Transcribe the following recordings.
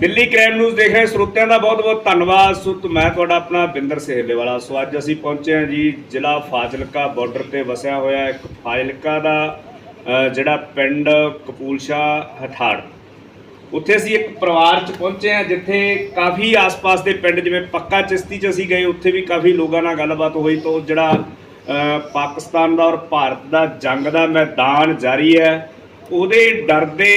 Delhi crime news ਦੇਖ ਰਹੇ ਸਰੋਤਿਆਂ ਦਾ ਬਹੁਤ-ਬਹੁਤ ਧੰਨਵਾਦ। ਸੋ ਮੈਂ ਤੁਹਾਡਾ ਆਪਣਾ ਬਿੰਦਰ ਸਹੇਲੇ ਵਾਲਾ ਸੋ ਅੱਜ ਅਸੀਂ ਪਹੁੰਚੇ ਹਾਂ ਜੀ ਜ਼ਿਲ੍ਹਾ ਫਾਜ਼ਿਲਕਾ ਬਾਰਡਰ ਤੇ ਵਸਿਆ ਹੋਇਆ ਇੱਕ ਫਾਜ਼ਿਲਕਾ ਦਾ ਜਿਹੜਾ ਪਿੰਡ ਕਪੂਲਸ਼ਾ ਹਠਾੜ ਉੱਥੇ ਅਸੀਂ ਇੱਕ ਪਰਿਵਾਰ 'ਚ ਪਹੁੰਚੇ ਹਾਂ ਜਿੱਥੇ ਕਾਫੀ ਆਸ-ਪਾਸ ਦੇ ਪਿੰਡ ਜਿਵੇਂ ਪੱਕਾ ਚਿਸ਼ਤੀ 'ਚ ਅਸੀਂ ਗਏ, ਉੱਥੇ ਵੀ ਕਾਫੀ ਲੋਕਾਂ ਨਾਲ ਗੱਲਬਾਤ ਹੋਈ ਤਾਂ ਜਿਹੜਾ ਪਾਕਿਸਤਾਨ ਦਾ ਔਰ ਭਾਰਤ ਦਾ ਜੰਗ ਦਾ ਮੈਦਾਨ ਜਾਰੀ ਹੈ। ਉਹਦੇ ਡਰ ਦੇ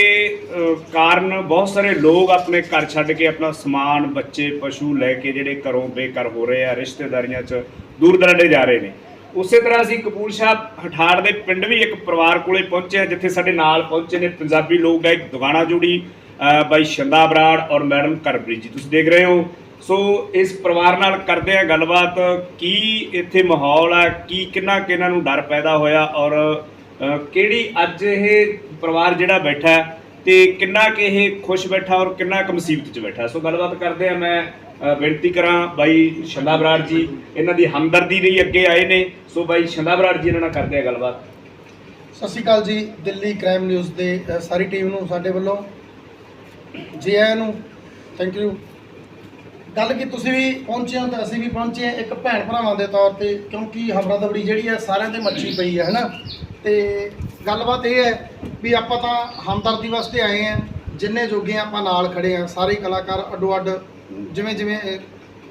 ਕਾਰਨ ਬਹੁਤ ਸਾਰੇ ਲੋਕ ਆਪਣੇ ਘਰ ਛੱਡ ਕੇ ਆਪਣਾ ਸਮਾਨ ਬੱਚੇ ਪਸ਼ੂ ਲੈ ਕੇ ਜਿਹੜੇ ਘਰੋਂ ਬੇਘਰ ਹੋ ਰਹੇ ਆ ਰਿਸ਼ਤੇਦਾਰੀਆਂ 'ਚ ਦੂਰ ਦਰਾਡੇ ਜਾ ਰਹੇ ਨੇ। ਉਸੇ ਤਰ੍ਹਾਂ ਅਸੀਂ ਕਪੂਰ ਕਪੂਰਸ਼ਾ ਹਠਾੜ ਦੇ ਪਿੰਡ ਵੀ ਇੱਕ ਪਰਿਵਾਰ ਕੋਲੇ ਪਹੁੰਚੇ ਹਾਂ ਜਿੱਥੇ ਸਾਡੇ ਨਾਲ ਪਹੁੰਚੇ ਨੇ ਪੰਜਾਬੀ ਲੋਕ ਗਾਇਕ ਦੁਗਾਣਾ ਜੋੜੀ ਅ, ਬਾਈ ਸ਼ੰਦਾ ਬਰਾੜ ਔਰ ਮੈਡਮ ਕਰਬਰੀ ਜੀ। ਤੁਸੀਂ ਦੇਖ ਰਹੇ ਹੋ। ਸੋ ਇਸ ਪਰਿਵਾਰ ਨਾਲ ਕਰਦੇ ਆ ਗੱਲਬਾਤ ਕੀ ਇੱਥੇ ਮਾਹੌਲ ਆ ਕੀ ਕਿੰਨਾ ਕਿ ਇਹਨਾਂ ਨੂੰ ਡਰ ਪੈਦਾ ਹੋਇਆ ਔਰ ਕਿਹੜੀ ਅੱਜ ਇਹ ਪਰਿਵਾਰ ਜਿਹੜਾ ਬੈਠਾ ਹੈ ਤੇ ਕਿੰਨਾ ਕਿ ਇਹ ਖੁਸ਼ ਬੈਠਾ ਔਰ ਕਿੰਨਾ ਕੁ ਮੁਸੀਬਤ 'ਚ ਬੈਠਾ? ਸੋ ਗੱਲਬਾਤ ਕਰਦੇ ਆ ਮੈਂ ਬੇਨਤੀ ਕਰਾਂ ਬਾਈ ਸ਼ੰਦਾ ਬਰਾੜ ਜੀ, ਇਹਨਾਂ ਦੀ ਹਮਦਰਦੀ ਲਈ ਅੱਗੇ ਆਏ ਨੇ। ਸੋ ਬਾਈ ਸ਼ੰਦਾ ਬਰਾੜ ਜੀ, ਇਹਨਾਂ ਨਾਲ ਕਰਦੇ ਆ ਗੱਲਬਾਤ। ਸਤਿ ਸ਼੍ਰੀ ਅਕਾਲ ਜੀ, ਦਿੱਲੀ ਕ੍ਰਾਈਮ ਨਿਊਜ਼ ਦੇ ਸਾਰੀ ਟੀਮ ਨੂੰ ਸਾਡੇ ਵੱਲੋਂ। ਜੀ ਆਇਆਂ ਨੂੰ ਥੈਂਕ ਯੂ ਗੱਲ ਕਿ ਤੁਸੀਂ ਵੀ ਪਹੁੰਚੇ ਹੋ ਤਾਂ ਅਸੀਂ ਵੀ ਪਹੁੰਚੇ ਹਾਂ। ਇੱਕ ਭੈਣ ਭਰਾਵਾਂ ਦੇ ਤੌਰ ਤੇ ਕਿਉਂਕਿ ਹਮਦਰਦੀ ਜਿਹੜੀ ਹੈ ਸਾਰਿਆਂ ਤੇ ਮੱਛੀ ਪਈ ਹੈ ਹਨਾ? ਤੇ ਗੱਲਬਾਤ ਇਹ ਹੈ ਵੀ ਆਪਾਂ ਤਾਂ ਹਮਦਰਦੀ ਵਾਸਤੇ ਆਏ ਹਾਂ। ਜਿੰਨੇ ਜੋਗੇ ਆਪਾਂ ਨਾਲ ਖੜੇ ਆ ਸਾਰੇ ਕਲਾਕਾਰ ਅੱਡੋ ਅੱਡ ਜਿਵੇਂ ਜਿਵੇਂ ਅ,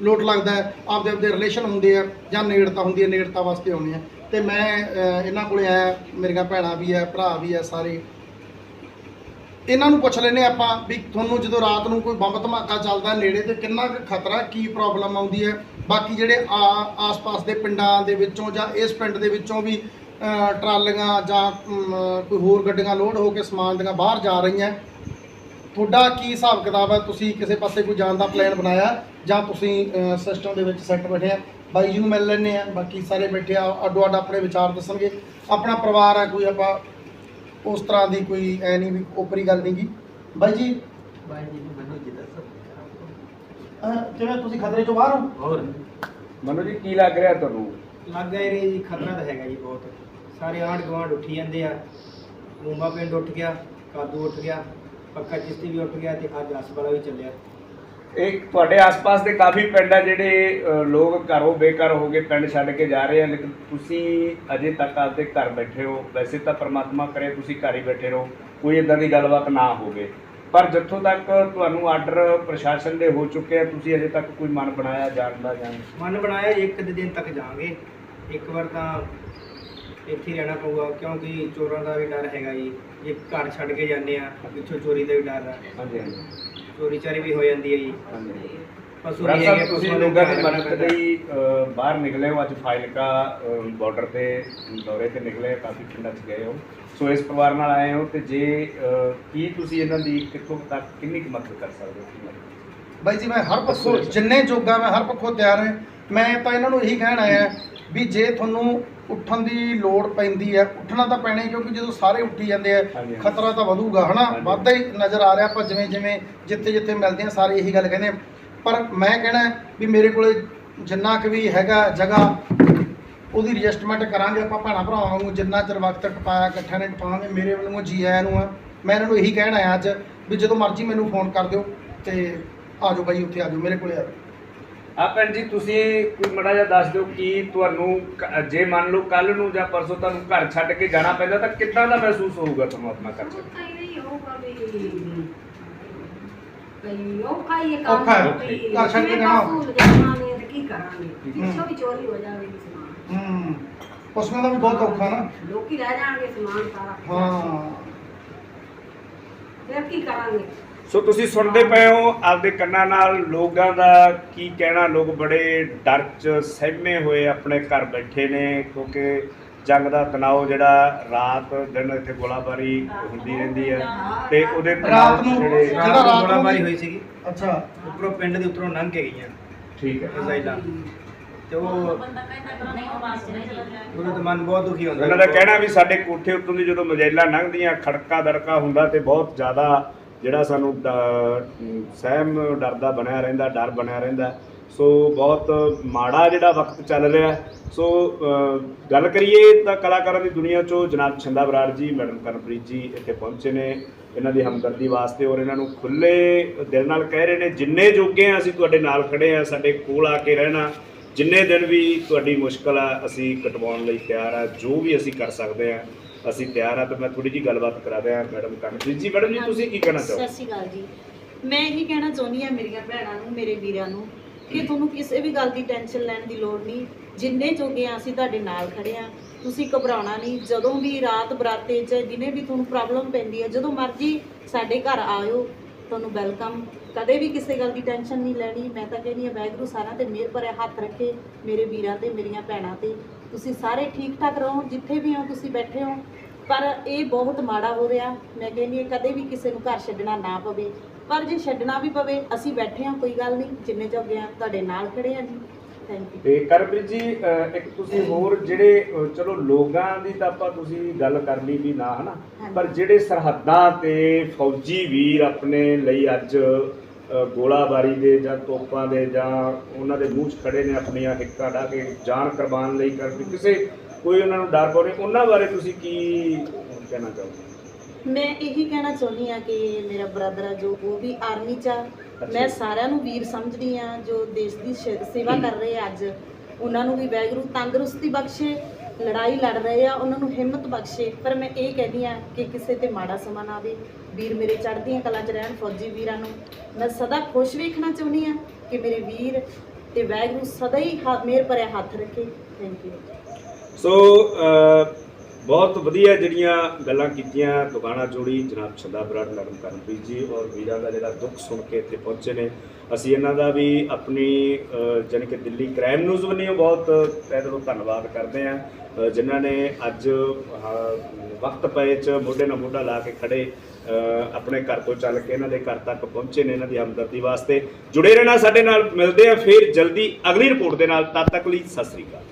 ਲੋਟ ਲੱਗਦਾ ਆਪਦੇ ਆਪਦੇ ਰਿਲੇਸ਼ਨ ਹੁੰਦੇ ਆ ਜਾਂ ਨੇੜਤਾ ਹੁੰਦੀ ਹੈ ਨੇੜਤਾ ਵਾਸਤੇ ਆਉਣੇ ਆ। ਤੇ ਮੈਂ ਇਹਨਾਂ ਕੋਲੇ ਆਇਆ ਮੇਰੀਆਂ ਭੈਣਾਂ ਵੀ ਆ ਭਰਾ ਵੀ ਆ ਸਾਰੇ। ਇਹਨਾਂ ਨੂੰ ਪੁੱਛ ਲੈਨੇ ਆਪਾਂ ਵੀ ਤੁਹਾਨੂੰ ਜਦੋਂ ਰਾਤ ਨੂੰ ਕੋਈ ਬੰਬ ਧਮਾਕਾ ਚੱਲਦਾ ਨੇੜੇ ਤੇ ਕਿੰਨਾ ਕੁ ਖਤਰਾ, ਕੀ ਪ੍ਰੋਬਲਮ ਆਉਂਦੀ ਹੈ? ਬਾਕੀ ਜਿਹੜੇ ਆ- ਆਸ-ਪਾਸ ਦੇ ਪਿੰਡਾਂ ਦੇ ਵਿੱਚੋਂ ਜਾਂ ਇਸ ਪਿੰਡ ਦੇ ਵਿੱਚੋਂ ਵੀ ਟਰਾਲੀਆਂ ਜਾਂ ਕੋਈ ਹੋਰ ਗੱਡੀਆਂ ਲੋਡ ਹੋ ਕੇ ਸਮਾਨ ਦੀਆਂ ਬਾਹਰ ਜਾ ਰਹੀਆਂ। ਤੁਹਾਡਾ ਕੀ ਹਿਸਾਬ ਕਿਤਾਬ ਹੈ? ਤੁਸੀਂ ਕਿਸੇ ਪਾਸੇ ਕੋਈ ਜਾਣ ਦਾ ਪਲਾਨ ਬਣਾਇਆ? ਜਾਂ ਤੁਸੀਂ ਸਿਸਟਮ ਦੇ ਵਿੱਚ ਸੈੱਟ ਬੈਠੇ ਆ? ਬਾਈ ਜੀ ਨੂੰ ਮਿਲ ਲੈਣੇ ਆ। ਬਾਕੀ ਸਾਰੇ ਬੈਠੇ ਆ। ਅੱਡੋ ਅੱਡ ਆਪਣੇ ਵਿਚਾਰ ਦੱਸਣਗੇ। ਆਪਣਾ ਪਰਿਵਾਰ ਹੈ, ਕੋਈ ਆਪਾਂ ਉਸ ਤਰ੍ਹਾਂ ਦੀ ਕੋਈ ਐ ਨਹੀਂ ਵੀ ਓਪਰੀ ਗੱਲ ਨਹੀਂ ਗੀ। ਬਾਈ ਜੀ। ਬਾਈ ਜੀ ਮੈਨੂੰ ਜੀ ਦੱਸੋ ਅਹ, ਕਿਵੇਂ ਤੁਸੀਂ ਖਤਰੇ ਤੋਂ ਬਾਹਰ ਹੋ? ਹੋਰ। ਮਨੋ ਜੀ ਕੀ ਲੱਗ ਰਿਹਾ ਤੁਹਾਨੂੰ? ਲੱਗ ਜੀ ਖਤਰਾ ਤਾਂ ਹੈਗਾ ਜੀ ਬਹੁਤ। ਸਾਰੇ ਆਂਢ ਗੁਆਂਢ ਉੱਠੀ ਜਾਂਦੇ ਆ। ਮੂੰਬਾ ਪਿੰਡ ਉੱਠ ਗਿਆ ਕਾਦੂ ਉੱਠ ਗਿਆ ਪੱਕਾ ਚਿਸ਼ਤੀ ਵੀ ਉੱਠ ਗਿਆ ਤੇ ਅੱਜ ਹਸਪਤਾਲ ਵੀ ਚੱਲਿਆ। ਇਹ ਤੁਹਾਡੇ ਆਸ-ਪਾਸ ਦੇ ਕਾਫੀ ਪਿੰਡ ਆ ਜਿਹੜੇ ਅ, ਲੋਕ ਘਰੋਂ ਬੇਘਰ ਹੋ ਗਏ ਪਿੰਡ ਛੱਡ ਕੇ ਜਾ ਰਹੇ ਆ ਲੇਕਿਨ ਤੁਸੀਂ ਅਜੇ ਤੱਕ ਆਪਦੇ ਘਰ ਬੈਠੇ ਹੋ। ਵੈਸੇ ਤਾਂ ਪ੍ਰਮਾਤਮਾ ਕਰੇ ਤੁਸੀਂ ਘਰ ਹੀ ਬੈਠੇ ਰਹੋ ਕੋਈ ਇਦਾਂ ਦੀ ਗੱਲਬਾਤ ਨਾ ਹੋਵੇ। ਪਰ ਜਿੱਥੋਂ ਤੱਕ ਤੁਹਾਨੂੰ ਆਰਡਰ ਪ੍ਰਸ਼ਾਸਨ ਦੇ ਹੋ ਚੁੱਕੇ ਆ ਤੁਸੀਂ ਅਜੇ ਤੱਕ ਕੋਈ ਮਨ ਬਣਾਇਆ ਜਾਣ ਦਾ ਜਾਂ ਮਨ ਬਣਾਇਆ ਇੱਕ ਅੱਧੇ ਦਿਨ ਤੱਕ ਜਾਵਾਂਗੇ। ਇੱਕ ਵਾਰ ਤਾਂ ਇੱਥੇ ਹੀ ਰਹਿਣਾ ਪਊਗਾ ਕਿਉਂਕਿ ਚੋਰਾਂ ਦਾ ਵੀ ਡਰ ਹੈਗਾ ਜੀ। ਜੇ ਘਰ ਛੱਡ ਕੇ ਜਾਂਦੇ ਆ ਪਿੱਛੋਂ ਚੋਰੀ ਦਾ ਵੀ ਡਰ ਆ। ਹਾਂਜੀ ਹਾਂਜੀ। ਚੋਰੀ ਚਾਰੀ ਵੀ ਹੋ ਜਾਂਦੀ ਹੈ ਜੀ ਹਾਂਜੀ ਪਸ਼ੂ ਵੀ ਹੈਗੇ ਤੁਸੀਂ ਪਸ਼ੂਆਂ ਨੂੰ ਲੋਕਾਂ ਦੀ ਮਦਦ। ਲਈ ਅ, ਬਾਹਰ ਨਿਕਲੇ ਹੋ ਅੱਜ ਫਾਈਲਕਾ ਬਾਰਡਰ ਤੇ ਦੌਰੇ ਤੇ ਨਿਕਲੇ ਕਾਫੀ ਪਿੰਡਾਂ 'ਚ ਗਏ ਹੋ ਸੋ ਇਸ ਪਰਿਵਾਰ ਨਾਲ ਆਏ ਹੋ ਤੇ ਜੇ ਅ, ਕੀ ਤੁਸੀਂ ਇਹਨਾਂ ਦੀ ਕਿੱਥੋਂ ਕੁ ਤੱਕ ਕਿੰਨੀ ਕੁ ਮਦਦ ਕਰ ਸਕਦੇ ਹੋ ਕੀ ਮਦਦ? ਬਾਈ ਜੀ ਮੈਂ ਹਰ ਪੱਖੋਂ ਜਿੰਨੇ ਜੋਗਾ ਮੈਂ ਹਰ ਪੱਖੋਂ ਤਿਆਰ ਹਾਂ ਮੈਂ ਤਾਂ ਇਹਨਾਂ ਨੂੰ ਇਹੀ ਕਹਿਣ ਆਇਆ ਵੀ ਜੇ ਤੁਹਾਨੂੰ ਉੱਠਣ ਦੀ ਲੋੜ ਪੈਂਦੀ ਹੈ ਉੱਠਣਾ ਤਾਂ ਪੈਣਾ ਹੀ ਕਿਉਂਕਿ ਜਦੋਂ ਸਾਰੇ ਉੱਠੀ ਜਾਂਦੇ ਆ। ਖਤਰਾ ਤਾਂ ਵਧੂਗਾ ਹਨਾ। ਵੱਧਦਾ ਹੀ ਨਜ਼ਰ ਆ ਰਿਹਾ ਆਪਾਂ ਜਿਵੇਂ ਜਿਵੇਂ ਜਿੱਥੇ ਜਿੱਥੇ ਮਿਲਦੇ ਆ ਸਾਰੇ ਇਹੀ ਗੱਲ ਕਹਿੰਦੇ। ਪਰ ਮੈਂ ਕਹਿਣਾ ਵੀ ਮੇਰੇ ਕੋਲੇ ਜਿੰਨਾ ਕੁ ਵੀ ਹੈਗਾ ਜਗ੍ਹਾ ਉਹਦੀ ਰਜਿਸਟਰਮੈਂਟ ਕਰਾਂਗੇ ਆਪਾਂ ਭੈਣਾਂ ਭਰਾਵਾਂ ਨੂੰ ਜਿੰਨਾ ਚਿਰ ਵਕਤ ਟਪਾਇਆ ਇਕੱਠਿਆਂ ਨੇ ਟਪਾਵਾਂਗੇ ਮੇਰੇ ਵੱਲੋਂ ਜੀ ਆਇਆਂ ਨੂੰ ਆ ਮੈਂ ਇਹਨਾਂ ਨੂੰ ਇਹੀ ਕਹਿਣਾ ਆ ਅੱਜ ਵੀ ਜਦੋਂ ਮਰਜ਼ੀ ਮੈਨੂੰ ਫੋਨ ਕਰ ਦਿਓ ਤੇ ਆ ਜਾਓ ਬਾਈ ਉੱਥੇ ਆ ਜਾਓ ਮੇਰੇ ਕੋਲੇ ਆ ਜਾਓ ਆ ਭੈਣ ਜੀ ਤੁਸੀਂ ਕੋਈ ਮੜਾ ਜਿਹਾ ਦੱਸ ਦਿਓ ਕਿ ਤੁਹਾਨੂੰ ਕ- ਜੇ ਮੰਨ ਲਓ ਕੱਲ ਨੂੰ ਜਾਂ ਪਰਸੋਂ ਤੁਹਾਨੂੰ ਘਰ ਛੱਡ ਕੇ ਜਾਣਾ ਪੈਂਦਾ ਤਾਂ ਕਿੱਦਾਂ ਦਾ ਮਹਿਸੂਸ ਹੋਊਗਾ ਤੁਹਾਨੂੰ ਆਪਣਾ ਘਰ ਛੱਡ ਕੇ? ਔਖਾ ਹੀ ਘਰ ਛੱਡ ਕੇ ਜਾਣਾ। ਬਾਪੂ ਲਿਜਾਵਾਂਗੇ ਤੇ ਕੀ ਕਰਾਂਗੇ? ਹੂੰ। ਪਿੱਛੋਂ ਵੀ ਚੋਰੀ ਹੋ ਜਾਵੇ ਸਮਾਨ। ਹੂੰ। ਪਸ਼ੂਆਂ ਦਾ ਵੀ ਬਹੁਤ ਔਖਾ ਨਾ। ਲੋਕੀ ਰਹਿ ਜਾਣਗੇ ਸਮਾਨ ਸਾਰਾ। ਹਾਂ। ਫਿਰ ਕੀ ਕਰਾਂਗੇ? ਸੋ ਤੁਸੀਂ ਸੁਣਦੇ ਪਏ ਹੋ ਆਪਦੇ ਕੰਨਾਂ ਨਾਲ ਲੋਕਾਂ ਦਾ ਕੀ ਕਹਿਣਾ? ਲੋਕ ਬੜੇ ਡਰ ਚ ਸਹਿਮੇ ਹੋਏ ਆਪਣੇ ਘਰ ਬੈਠੇ ਨੇ ਕਿਉਂਕਿ ਜੰਗ ਦਾ ਤਣਾਅ ਜਿਹੜਾ ਰਾਤ ਦਿਨ ਇੱਥੇ ਗੋਲਾਬਾਰੀ ਹੁੰਦੀ ਰਹਿੰਦੀ ਹੈ ਤੇ ਉਹਦੇ ਰਾਤ ਨੂੰ ਜਿਹੜੇ ਰਾਤ ਗੋਲਾਬਾਰੀ ਹੋਈ ਸੀਗੀ। ਅੱਛਾ। ਉੱਪਰੋਂ ਪਿੰਡ ਦੇ ਉੱਤਰੋਂ ਲੰਘ ਕੇ ਗਈਆਂ। ਠੀਕ ਹੈ। ਮਿਜ਼ਾਈਲਾਂ ਤੇ ਉਹ ਉਹਦਾ ਤਾਂ ਮਨ ਬਹੁਤ ਦੁਖੀ ਹੁੰਦਾ। ਉਹਨਾਂ ਦਾ ਕਹਿਣਾ ਵੀ ਸਾਡੇ ਕੋਠੇ ਉੱਤੋਂ ਦੀ ਜਦੋਂ ਮਜੈਲਾ ਲੰਘਦੀਆਂ ਖੜਕਾ ਦੜਕਾ ਹੁੰਦਾ ਤੇ ਬਹੁਤ ਜ਼ਿਆਦਾ ਜਿਹੜਾ ਸਾਨੂੰ ਡ- ਸਹਿਮ ਡਰ ਦਾ ਬਣਿਆ ਰਹਿੰਦਾ, ਡਰ ਬਣਿਆ ਰਹਿੰਦਾ। ਸੋ ਬਹੁਤ ਮਾੜਾ ਜਿਹੜਾ ਵਕਤ ਚੱਲ ਰਿਹਾ। ਸੋ ਗੱਲ ਕਰੀਏ ਤਾਂ ਕਲਾਕਾਰਾਂ ਦੀ ਦੁਨੀਆ ਚੋਂ ਜਨਾਬ ਛਿੰਦਾ ਬਰਾੜ ਜੀ, ਮੈਡਮ ਕਰਨਪ੍ਰੀਤ ਜੀ ਇੱਥੇ ਪਹੁੰਚੇ ਨੇ। ਇਹਨਾਂ ਦੀ ਹਮਦਰਦੀ ਵਾਸਤੇ ਔਰ ਇਹਨਾਂ ਨੂੰ ਖੁੱਲੇ ਦਿਲ ਨਾਲ ਕਹਿ ਰਹੇ ਨੇ, ਜਿੰਨੇ ਜੋਗੇ ਆ, ਅਸੀਂ ਤੁਹਾਡੇ ਨਾਲ ਖੜੇ ਆ, ਸਾਡੇ ਕੋਲ ਆ ਕੇ ਰਹਿਣਾ। ਜਿੰਨੇ ਦਿਨ ਵੀ ਤੁਹਾਡੀ ਮੁਸ਼ਕਲ ਆ, ਅਸੀਂ ਕਟਵਾਉਣ ਲਈ ਤਿਆਰ ਆ, ਜੋ ਵੀ ਅਸੀਂ ਕਰ ਸਕਦੇ ਆ ਅਸੀਂ ਤਿਆਰ ਆ ਤਾਂ ਮੈਂ ਥੋੜੀ ਜੀ ਗੱਲਬਾਤ ਕਰਾ ਦਿਆਂ ਮੈਡਮ ਕਰਨਪ੍ਰੀਤ ਜੀ। ਮੈਡਮ ਜੀ ਤੁਸੀਂ ਕੀ ਕਹਿਣਾ ਚਾਹੋ ਸਤਿ ਸ਼੍ਰੀ ਅਕਾਲ ਜੀ। ਮੈਂ ਇਹੀ ਕਹਿਣਾ ਚਾਹੁੰਦੀ ਆ ਮੇਰੀਆਂ ਭੈਣਾਂ ਨੂੰ ਮੇਰੇ ਵੀਰਾਂ ਨੂੰ ਕਿ ਤੁਹਾਨੂੰ ਕਿਸੇ ਵੀ ਗੱਲ ਦੀ ਟੈਨਸ਼ਨ ਲੈਣ ਦੀ ਲੋੜ ਨਹੀਂ। ਜਿੰਨੇ ਜੋਗੇ ਆ ਅਸੀਂ ਤੁਹਾਡੇ ਨਾਲ ਖੜੇ ਆ ਤੁਸੀਂ ਘਬਰਾਉਣਾ ਨਹੀਂ। ਜਦੋਂ ਵੀ ਰਾਤ ਬਰਾਤੇ 'ਚ ਦਿਨੇ ਵੀ ਤੁਹਾਨੂੰ ਪ੍ਰੋਬਲਮ ਪੈਂਦੀ ਹੈ ਜਦੋਂ ਮਰਜ਼ੀ ਸਾਡੇ ਘਰ ਆਇਓ। ਤੁਹਾਨੂੰ ਵੈਲਕਮ ਕਦੇ ਵੀ ਕਿਸੇ ਗੱਲ ਦੀ ਟੈਨਸ਼ਨ ਨਹੀਂ ਲੈਣੀ। ਮੈਂ ਤਾਂ ਕਹਿੰਦੀ ਆ ਵਾਹਿਗੁਰੂ ਸਾਰਿਆਂ ਤੇ ਮਿਹਰ ਭਰਿਆ ਹੱਥ ਰੱਖੇ ਮੇਰੇ ਵੀਰਾਂ ਤੇ ਮੇਰੀਆਂ ਭੈਣਾਂ ਤੇ। ਤੁਸੀਂ ਸਾਰੇ ਠੀਕ ਠਾਕ ਰਹੋ ਜਿੱਥੇ ਵੀ ਹੋ ਤੁਸੀਂ ਬੈਠੇ ਹੋ। ਪਰ ਇਹ ਬਹੁਤ ਮਾੜਾ ਹੋ ਰਿਹਾ। ਮੈਂ ਕਹਿੰਦੀ ਹਾਂ ਕਦੇ ਵੀ ਕਿਸੇ ਨੂੰ ਘਰ ਛੱਡਣਾ ਨਾ ਪਵੇ। ਪਰ ਜੇ ਛੱਡਣਾ ਵੀ ਪਵੇ ਅਸੀਂ ਬੈਠੇ ਹਾਂ ਕੋਈ ਗੱਲ ਨਹੀਂ। ਜਿੰਨੇ ਜੋਗੇ ਆ ਤੁਹਾਡੇ ਨਾਲ ਖੜੇ ਆ ਜੀ। ਥੈਂਕ ਯੂ ਤੇ ਕਰਮਪ੍ਰੀਤ ਜੀ ਅਹ ਇੱਕ ਤੁਸੀਂ ਹੋਰ ਜਿਹੜੇ ਅਹ ਚਲੋ ਲੋਕਾਂ ਦੀ ਤਾਂ ਆਪਾਂ ਤੁਸੀਂ ਗੱਲ ਕਰ ਲਈ ਵੀ ਨਾ ਹਨਾ? ਹਾਂਜੀ। ਪਰ ਜਿਹੜੇ ਸਰਹੱਦਾਂ ਤੇ ਫੌਜੀ ਵੀਰ ਆਪਣੇ ਲਈ ਅੱਜ ਗੋਲਾਬਾਰੀ ਦੇ ਜਾਂ ਤੋਪਾਂ ਦੇ ਜਾਂ ਉਹਨਾਂ ਦੇ ਮੂੰਹ 'ਚ ਖੜੇ ਨੇ ਆਪਣੀਆਂ ਹਿੱਕਾਂ ਢਾ ਕੇ ਜਾਨ ਕੁਰਬਾਨ ਲਈ ਕਰਕੇ ਕਿਸੇ ਕੋਈ ਉਹਨਾਂ ਨੂੰ ਡਰ ਪਾਉਣੇ ਉਹਨਾਂ ਬਾਰੇ ਤੁਸੀਂ ਕੀ ਕਹਿਣਾ ਚਾਹੋਗੇ? ਮੈਂ ਇਹੀ ਕਹਿਣਾ ਚਾਹੁੰਦੀ ਆ ਕਿ ਮੇਰਾ ਬ੍ਰਦਰ ਆ ਜੋ ਉਹ ਵੀ ਆਰਮੀ ਚ ਆ। ਮੈਂ ਸਾਰਿਆਂ ਨੂੰ ਵੀਰ ਸਮਝਦੀ ਆ ਜੋ ਦੇਸ਼ ਦੀ ਸੇਵਾ ਕਰ ਰਹੇ ਆ ਅੱਜ। ਉਹਨਾਂ ਨੂੰ ਵੀ ਵਾਹਿਗੁਰੂ ਤੰਦਰੁਸਤੀ ਬਖਸ਼ੇ ਲੜਾਈ ਲੜ ਰਹੇ ਆ ਉਹਨਾਂ ਨੂੰ ਹਿੰਮਤ ਬਖਸ਼ੇ। ਪਰ ਮੈਂ ਇਹ ਕਹਿੰਦੀ ਆ ਕਿ ਕਿਸੇ ਤੇ ਮਾੜਾ ਸਮਾਂ ਨਾ ਆਵੇ। ਵੀਰ ਮੇਰੇ ਚੜ੍ਹਦੀਆਂ ਕਲਾਂ 'ਚ ਰਹਿਣ ਫੌਜੀ ਵੀਰਾਂ ਨੂੰ। ਮੈਂ ਸਦਾ ਖੁਸ਼ ਵੇਖਣਾ ਚਾਹੁੰਦੀ ਆ ਕਿ ਮੇਰੇ ਵੀਰ ਤੇ ਵਾਹਿਗੁਰੂ ਸਦਾ ਹੀ ਹ- ਮਿਹਰ ਭਰਿਆ ਹੱਥ ਰੱਖੇ। ਥੈਂਕ ਯੂ ਸੋ ਬਹੁਤ ਵਧੀਆ ਜਿਹੜੀਆਂ ਗੱਲਾਂ ਕੀਤੀਆਂ। ਦੁਕਾਨਾ ਜੋੜੀ ਜਨਾਬ ਛੰਦਾ ਬਰਾੜ ਮੈਡਮ ਕਰਨਪ੍ਰੀਤ ਜੀ ਔਰ ਵੀਰਾਂ ਦਾ ਜਿਹੜਾ ਦੁੱਖ ਸੁਣ ਕੇ ਇੱਥੇ ਪਹੁੰਚੇ ਨੇ। ਅਸੀਂ ਇਹਨਾਂ ਦਾ ਵੀ ਆਪਣੀ ਅਹ, ਜਾਣੀ ਕਿ ਦਿੱਲੀ ਕ੍ਰਾਈਮ ਨਿਊਜ਼ ਵੱਲੋਂ ਬਹੁਤ ਤਹਿ ਦਿਲੋਂ ਧੰਨਵਾਦ ਕਰਦੇ ਹਾਂ ਜਿਨ੍ਹਾਂ ਨੇ ਅੱਜ ਵਕਤ ਪਏ ਚ ਮੋਢੇ ਨਾਲ ਮੋਢਾ ਲਾ ਕੇ ਖੜੇ ਆਪਣੇ ਘਰ ਤੋਂ ਚੱਲ ਕੇ ਇਹਨਾਂ ਦੇ ਘਰ ਤੱਕ ਪਹੁੰਚੇ ਨੇ ਇਹਨਾਂ ਦੀ ਹਮਦਰਦੀ ਵਾਸਤੇ। ਜੁੜੇ ਰਹਿਣਾ ਸਾਡੇ ਨਾਲ ਮਿਲਦੇ ਆ ਫਿਰ ਜਲਦੀ ਅਗਲੀ ਰਿਪੋਰਟ ਦੇ ਨਾਲ। ਤਦ ਤੱਕ ਲਈ Sat Sri Akal.